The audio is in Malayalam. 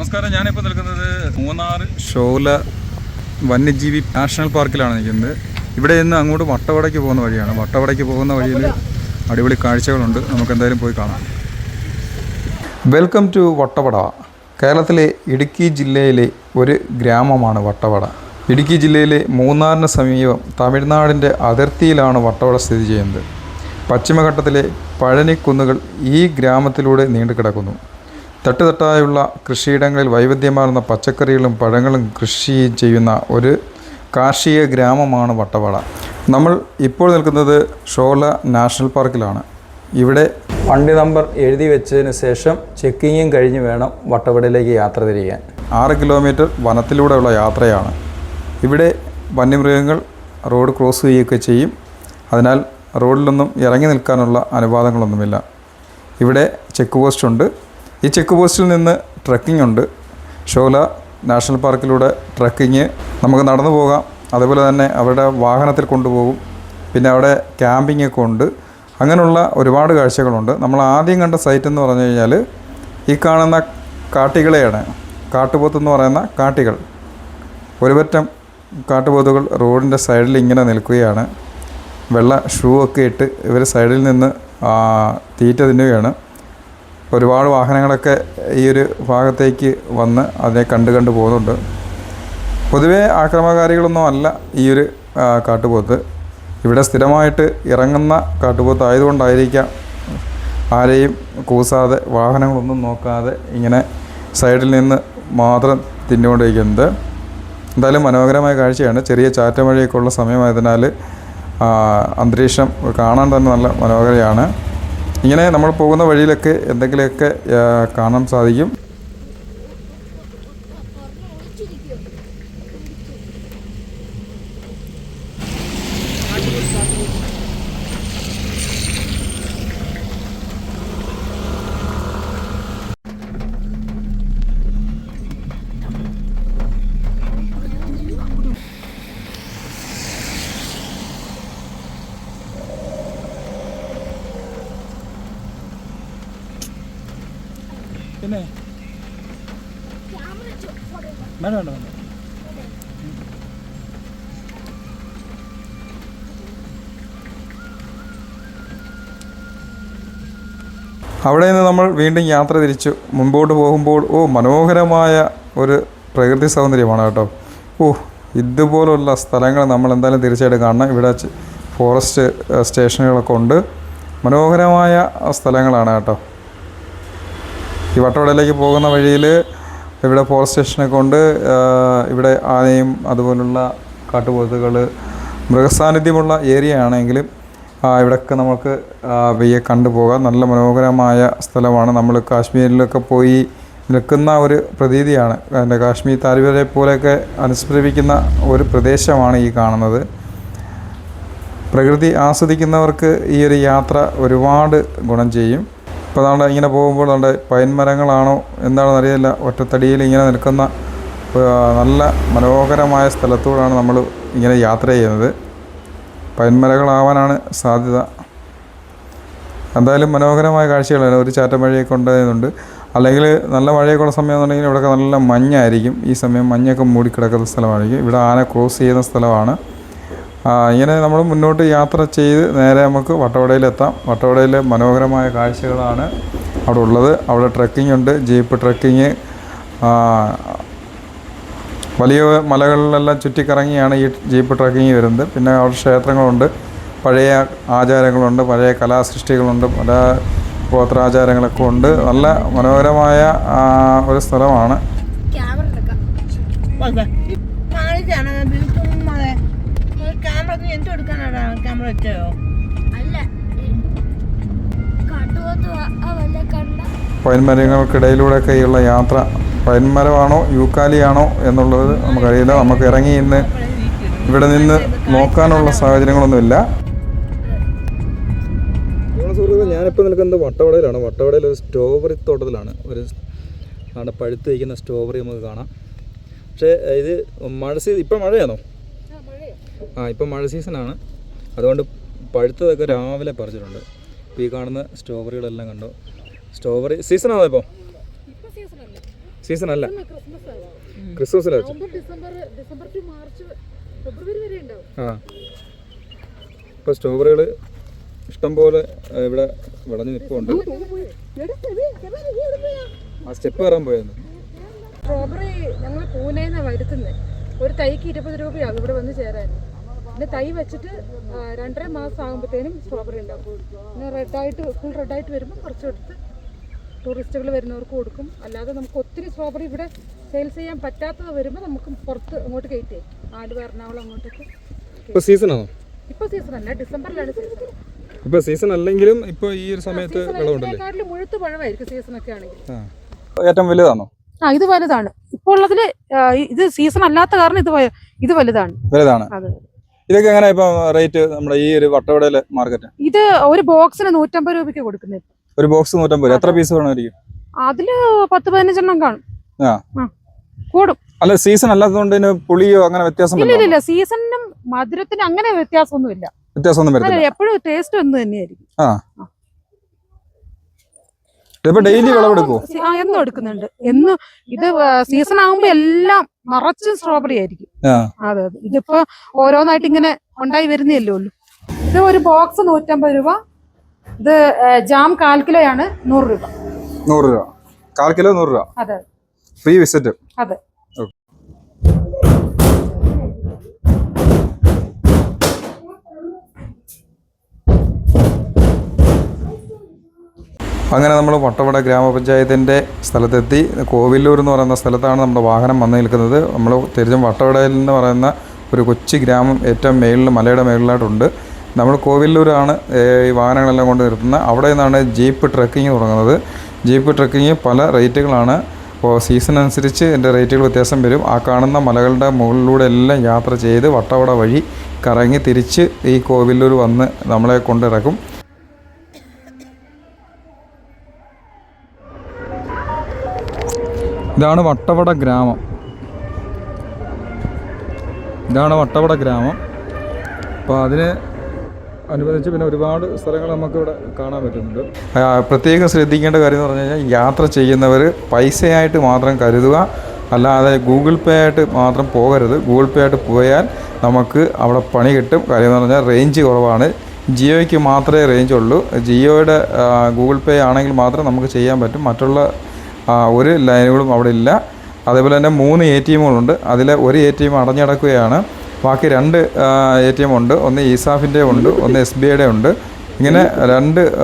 നമസ്കാരം ഞാനിപ്പോൾ നിൽക്കുന്നത് മൂന്നാർ ഷോല വന്യജീവി നാഷണൽ പാർക്കിലാണ് നിൽക്കുന്നത്. ഇവിടെ നിന്ന് അങ്ങോട്ട് വട്ടവടയ്ക്ക് പോകുന്ന വഴിയാണ്. വട്ടവടയ്ക്ക് പോകുന്ന വഴിയിൽ അടിപൊളി കാഴ്ചകളുണ്ട്. നമുക്ക് എന്തായാലും പോയി കാണാം. Welcome to Vattavada. കേരളത്തിലെ ഇടുക്കി ജില്ലയിലെ ഒരു ഗ്രാമമാണ് വട്ടവട. ഇടുക്കി ജില്ലയിലെ മൂന്നാറിന് സമീപം തമിഴ്നാടിന്റെ അതിർത്തിയിലാണ് വട്ടവട സ്ഥിതി ചെയ്യുന്നത്. പശ്ചിമഘട്ടത്തിലെ പഴനിക്കുന്നുകൾ ഈ ഗ്രാമത്തിലൂടെ നീണ്ടുകിടക്കുന്നു. തട്ടുതട്ടായുള്ള കൃഷിയിടങ്ങളിൽ വൈവിധ്യമാർന്ന പച്ചക്കറികളും പഴങ്ങളും കൃഷി ചെയ്യുന്ന ഒരു കാർഷിക ഗ്രാമമാണ് വട്ടവട. നമ്മൾ ഇപ്പോൾ നിൽക്കുന്നത് ഷോല നാഷണൽ പാർക്കിലാണ്. ഇവിടെ വണ്ടി നമ്പർ എഴുതി വെച്ചതിന് ശേഷം ചെക്കിങ്ങും കഴിഞ്ഞ് വേണം വട്ടവടയിലേക്ക് യാത്ര തിരിയാൻ. ആറ് കിലോമീറ്റർ വനത്തിലൂടെയുള്ള യാത്രയാണ്. ഇവിടെ വന്യമൃഗങ്ങൾ റോഡ് ക്രോസ് ചെയ്യുകയൊക്കെ ചെയ്യും. അതിനാൽ റോഡിലൊന്നും ഇറങ്ങി നിൽക്കാനുള്ള അനുവാദങ്ങളൊന്നുമില്ല. ഇവിടെ ചെക്ക് പോസ്റ്റ് ഉണ്ട്. ഈ ചെക്ക് പോസ്റ്റിൽ നിന്ന് ട്രക്കിംഗ് ഉണ്ട്. ഷോല നാഷണൽ പാർക്കിലൂടെ ട്രക്കിങ് നമുക്ക് നടന്നു പോകാം. അതുപോലെ തന്നെ അവരുടെ വാഹനത്തിൽ കൊണ്ടുപോകും. പിന്നെ അവിടെ ക്യാമ്പിംഗ് ഒക്കെ ഉണ്ട്. അങ്ങനെയുള്ള ഒരുപാട് കാഴ്ചകളുണ്ട്. നമ്മൾ ആദ്യം കണ്ട സൈറ്റ് എന്ന് പറഞ്ഞു കഴിഞ്ഞാൽ ഈ കാണുന്ന കാട്ടികളെയാണ്. കാട്ടുപോത്ത് എന്ന് പറയുന്ന കാട്ടികൾ. ഒരുപറ്റം കാട്ടുപോത്തുകൾ റോഡിന്റെ സൈഡിൽ ഇങ്ങനെ നിൽക്കുകയാണ്. വെള്ള ഷൂ ഒക്കെ ഇട്ട് ഇവർ സൈഡിൽ നിന്ന് തീറ്റ തിന്നുകയാണ്. ഒരുപാട് വാഹനങ്ങളൊക്കെ ഈ ഒരു ഭാഗത്തേക്ക് വന്ന് അതിനെ കണ്ട് കണ്ട് പോകുന്നുണ്ട്. പൊതുവേ ആക്രമണകാരികളൊന്നും അല്ല ഈ ഒരു കാട്ടുപോത്ത്. ഇവിടെ സ്ഥിരമായിട്ട് ഇറങ്ങുന്ന കാട്ടുപോത്ത് ആയതുകൊണ്ടായിരിക്കാം ആരെയും കൂസാതെ വാഹനങ്ങളൊന്നും നോക്കാതെ ഇങ്ങനെ സൈഡിൽ നിന്ന് മാത്രം തിന്നുകൊണ്ടിരിക്കുന്നത്. എന്തായാലും മനോഹരമായ കാഴ്ചയാണ്. ചെറിയ ചാറ്റമഴയൊക്കെ ഉള്ള സമയമായതിനാൽ അന്തരീക്ഷം കാണാൻ തന്നെ നല്ല മനോഹരമാണ് ഇങ്ങനെ നമ്മൾ പോകുന്ന വഴിയിലൊക്കെ എന്തെങ്കിലുമൊക്കെ കാണാൻ സാധിക്കും. പിന്നെ വേണ്ട വേണ്ട വേണ്ട. അവിടെ നിന്ന് നമ്മൾ വീണ്ടും യാത്ര തിരിച്ചു. മുൻപോട്ട് പോകുമ്പോൾ ഓ മനോഹരമായ ഒരു പ്രകൃതി സൗന്ദര്യമാണ് കേട്ടോ. ഓ ഇതുപോലുള്ള സ്ഥലങ്ങൾ നമ്മൾ എന്തായാലും തീർച്ചയായിട്ടും കാണണം. ഇവിടെ ഫോറസ്റ്റ് സ്റ്റേഷനുകളൊക്കെ ഉണ്ട്. മനോഹരമായ സ്ഥലങ്ങളാണ് കേട്ടോ. ഈ വട്ടവടയിലേക്ക് പോകുന്ന വഴിയിൽ ഇവിടെ ഫോറസ്റ്റ് സ്റ്റേഷനെ കൊണ്ട് ഇവിടെ ആനയും അതുപോലുള്ള കാട്ടുപോത്തുകൾ മൃഗസാന്നിധ്യമുള്ള ഏരിയ ആണെങ്കിലും ഇവിടെയൊക്കെ നമുക്ക് വയ്യ കണ്ടുപോകാം. നല്ല മനോഹരമായ സ്ഥലമാണ്. നമ്മൾ കാശ്മീരിലൊക്കെ പോയി നിൽക്കുന്ന ഒരു പ്രതീതിയാണ്. എന്റെ കാശ്മീർ താലിബരെ പോലെയൊക്കെ അനുസ്മരിപ്പിക്കുന്ന ഒരു പ്രദേശമാണ് ഈ കാണുന്നത്. പ്രകൃതി ആസ്വദിക്കുന്നവർക്ക് ഈ ഒരു യാത്ര ഒരുപാട് ഗുണം ചെയ്യും. ഇപ്പോൾ നമ്മുടെ ഇങ്ങനെ പോകുമ്പോൾ നമ്മുടെ പൈൻ മരങ്ങളാണോ എന്താണെന്ന് അറിയില്ല. ഒറ്റത്തടിയിൽ ഇങ്ങനെ നിൽക്കുന്ന നല്ല മനോഹരമായ സ്ഥലത്തൂടാണ് നമ്മൾ ഇങ്ങനെ യാത്ര ചെയ്യുന്നത്. പൈൻമരകളാവാനാണ് സാധ്യത. എന്തായാലും മനോഹരമായ കാഴ്ചകളാണ്. ഒരു ചാറ്റ മഴയൊക്കെ ഉണ്ടായതുകൊണ്ട് അല്ലെങ്കിൽ നല്ല മഴയൊക്കെ ഉള്ള സമയം എന്നുണ്ടെങ്കിൽ ഇവിടെയൊക്കെ നല്ല മഞ്ഞായിരിക്കും. ഈ സമയം മഞ്ഞൊക്കെ മൂടിക്കിടക്കുന്ന സ്ഥലമായിരിക്കും. ഇവിടെ ആന ക്രോസ് ചെയ്യുന്ന സ്ഥലമാണ്. ഇങ്ങനെ നമ്മൾ മുന്നോട്ട് യാത്ര ചെയ്ത് നേരെ നമുക്ക് വട്ടവടയിലെത്താം. വട്ടവടയിലെ മനോഹരമായ കാഴ്ചകളാണ് അവിടെ ഉള്ളത്. അവിടെ ട്രക്കിംഗ് ഉണ്ട്. ജീപ്പ് ട്രക്കിങ് വലിയ മലകളിലെല്ലാം ചുറ്റിക്കറങ്ങിയാണ് ഈ ജീപ്പ് ട്രക്കിങ് വരുന്നത്. പിന്നെ അവിടെ ക്ഷേത്രങ്ങളുണ്ട്. പഴയ ആചാരങ്ങളുണ്ട്. പഴയ കലാസൃഷ്ടികളുണ്ട്. പല ഗോത്രാചാരങ്ങളൊക്കെ ഉണ്ട്. നല്ല മനോഹരമായ ഒരു സ്ഥലമാണ്. ക്യാമറ എന്ത് എടുക്കാനാടാ ക്യാമറ വെച്ചോ അല്ല പൈൻമരങ്ങൾക്കിടയിലൂടെയൊക്കെയുള്ള യാത്ര പൈൻമരമാണോ യൂക്കാലിയാണോ എന്നുള്ളത് നമുക്കറിയില്ല. നമുക്ക് ഇറങ്ങി ഇന്ന് ഇവിടെ നിന്ന് നോക്കാനുള്ള സാഹചര്യങ്ങളൊന്നുമില്ല. സുഹൃത്തുക്കൾ ഞാനിപ്പോൾ നിൽക്കുന്നത് വട്ടവടയിലാണ്. വട്ടവടയിൽ ഒരു സ്ട്രോബറി തോട്ടത്തിലാണ്. ഒരു ആണ് പഴുത്ത് വയ്ക്കുന്ന സ്ട്രോബെറി നമുക്ക് കാണാം. പക്ഷേ ഇത് മഴ സീസൺ ഇപ്പം മഴയാണോ? ആ ഇപ്പം മഴ സീസണാണ്. അതുകൊണ്ട് പഴുത്തതൊക്കെ രാവിലെ പറിച്ചിട്ടുണ്ട്. ഇപ്പോൾ ഈ കാണുന്ന സ്ട്രോബെറികളെല്ലാം കണ്ടു? സ്ട്രോബെറി സീസണാണോ ഇപ്പോൾ സീസൺ അല്ല ക്രിസ്മസ് ആയി ക്രിസ്മസിലാ വെച്ചു ആ. ഇപ്പോൾ സ്ട്രോബെറികൾ ഇഷ്ടംപോലെ ഇവിടെ വിളഞ്ഞു നിൽപ്പുണ്ട്. ആ സ്റ്റെപ്പ് കയറാൻ പോയിരുന്നു സ്ട്രോബെറി ഞങ്ങൾ പൂനെ വരുത്തുന്നത് ഒരു തൈക്ക് ഇരുപത് രൂപയാകും ഇവിടെ വന്ന് ചേരാൻ പിന്നെ തൈ വെച്ചിട്ട് രണ്ടര മാസം ആകുമ്പോഴത്തേനും സ്ട്രോബെറി ഉണ്ടാക്കും. പിന്നെ റെഡായിട്ട് ഫുൾ റെഡായിട്ട് വരുമ്പോൾ കുറച്ച് എടുത്ത് ടൂറിസ്റ്റുകൾ വരുന്നവർക്ക് കൊടുക്കും. അല്ലാതെ നമുക്ക് ഒത്തിരി സ്ട്രോബെറി ഇവിടെ സെയിൽസ് ചെയ്യാൻ പറ്റാത്തത് വരുമ്പോൾ നമുക്ക് പുറത്ത് അങ്ങോട്ട് കയറ്റി. ആലുവ എറണാകുളം അങ്ങോട്ടൊക്കെ ഇപ്പോൾ സീസണാണോ ഇപ്പോൾ സീസൺ അല്ല ഡിസംബറിലാണ് സീസൺ ഇപ്പോൾ സീസൺ അല്ലെങ്കിലും ഇപ്പോൾ ഈ ഒരു സമയത്ത് വിളവുണ്ടല്ലേ മുഴുത്ത് പഴമായിരിക്കും സീസണൊക്കെ ആണെങ്കിൽ. ഏറ്റവും വലുതാണോ? ആ ഇത് വലുതാണ്. ഇപ്പോൾ ഉള്ളതിൽ ഇത് സീസൺ അല്ലാത്ത കാരണം ഇത് ഇത് വലുതാണ്. വലുതാണ്. അതെ. ഇതൊക്കെ എങ്ങനെ ഇപ്പൊ റേറ്റ് നമ്മുടെ ഈ ഒരു വട്ടവടയിലെ മാർക്കറ്റ് ഇത് ഒരു ബോക്സിന് നൂറ്റമ്പത് രൂപയ്ക്ക് കൊടുക്കുന്നത് ഒരു ബോക്സ് നൂറ്റമ്പത് എത്ര പീസ് വേണമായിരിക്കും അതിൽ പത്ത് പതിനഞ്ചെണ്ണം കാണും. ആ. കൂടും. അല്ല സീസൺ അല്ലാത്തതുകൊണ്ട് പുളിയോ അങ്ങനെ വ്യത്യാസം ഇല്ല ഇല്ല സീസണിനും മധുരത്തിനും അങ്ങനെ വ്യത്യാസമൊന്നുമില്ല. വ്യത്യാസമൊന്നും വരത്തില്ല. എപ്പോഴും ടേസ്റ്റ് ഒന്ന് തന്നെയായിരിക്കും. ആ. ഇതിപ്പോ ഡെയിലി വിളവെടുക്കുമോ എന്നും എടുക്കുന്നുണ്ട്. എന്ന് ഇത് സീസൺ ആകുമ്പോ എല്ലാം നിറച്ചും സ്ട്രോബെറി ആയിരിക്കും. അതെ അതെ. ഇതിപ്പോ ഓരോന്നായിട്ട് ഇങ്ങനെ ഉണ്ടായി വരുന്നില്ലേ ഉള്ളൂ. ഇത് ഒരു ബോക്സ് നൂറ്റമ്പത് രൂപ. ഇത് ജാം കാൽ കിലോ ആണ് നൂറ് രൂപ. നൂറ് രൂപ. കാൽ കിലോ നൂറ് രൂപ. അതെ. ഫ്രീ വിസിറ്റ് അതെ. അങ്ങനെ നമ്മൾ വട്ടവട ഗ്രാമപഞ്ചായത്തിന്റെ സ്ഥലത്തെത്തി. കോവിലൂർ എന്ന് പറയുന്ന സ്ഥലത്താണ് നമ്മുടെ വാഹനം വന്നു നിൽക്കുന്നത്. നമ്മൾ തിരിച്ചും വട്ടവടയിൽ എന്ന് പറയുന്ന ഒരു കൊച്ചു ഗ്രാമം ഏറ്റവും മേളിൽ മലയുടെ മേളിലായിട്ടുണ്ട്. നമ്മൾ കോവിലൂരാണ് ഈ വാഹനങ്ങളെല്ലാം കൊണ്ട് നിർത്തുന്നത്. അവിടെ നിന്നാണ് ജീപ്പ് ട്രക്കിങ് തുടങ്ങുന്നത്. ജീപ്പ് ട്രക്കിങ് പല റേറ്റുകളാണ്. അപ്പോൾ സീസൺ അനുസരിച്ച് എന്റെ റേറ്റുകൾ വ്യത്യാസം വരും. ആ കാണുന്ന മലകളുടെ മുകളിലൂടെ എല്ലാം യാത്ര ചെയ്ത് വട്ടവട വഴി കറങ്ങി തിരിച്ച് ഈ കോവിലൂർ വന്ന് നമ്മളെ കൊണ്ടിറക്കും. ഇതാണ് വട്ടവട ഗ്രാമം. ഇതാണ് വട്ടവട ഗ്രാമം. അപ്പോൾ അതിന് അനുബന്ധിച്ച് പിന്നെ ഒരുപാട് സ്ഥലങ്ങൾ നമുക്കിവിടെ കാണാൻ പറ്റുന്നുണ്ട്. പ്രത്യേകം ശ്രദ്ധിക്കേണ്ട കാര്യം എന്ന് പറഞ്ഞു കഴിഞ്ഞാൽ യാത്ര ചെയ്യുന്നവർ പൈസയായിട്ട് മാത്രം കരുതുക. അല്ലാതെ ഗൂഗിൾ പേ ആയിട്ട് മാത്രം പോകരുത്. ഗൂഗിൾ പേ ആയിട്ട് പോയാൽ നമുക്ക് അവിടെ പണി കിട്ടും. കാര്യം എന്ന് പറഞ്ഞാൽ റേഞ്ച് കുറവാണ്. ജിയോയ്ക്ക് മാത്രമേ റേഞ്ച് ഉള്ളൂ. ജിയോയുടെ ഗൂഗിൾ പേ ആണെങ്കിൽ മാത്രം നമുക്ക് ചെയ്യാൻ പറ്റും. മറ്റുള്ള ഒരു ലൈനുകളും അവിടെ ഇല്ല. അതേപോലെ തന്നെ മൂന്ന് എ ടി എമ്മുകളുണ്ട്. അതിൽ ഒരു എ ടി എം അടഞ്ഞടക്കുകയാണ്. ബാക്കി രണ്ട് എ ടി എം ഉണ്ട്. ഒന്ന് ഈസാഫിന്റെ ഉണ്ട്. ഒന്ന് എസ് ബി ഐയുടെ ഉണ്ട്. ഇങ്ങനെ രണ്ട്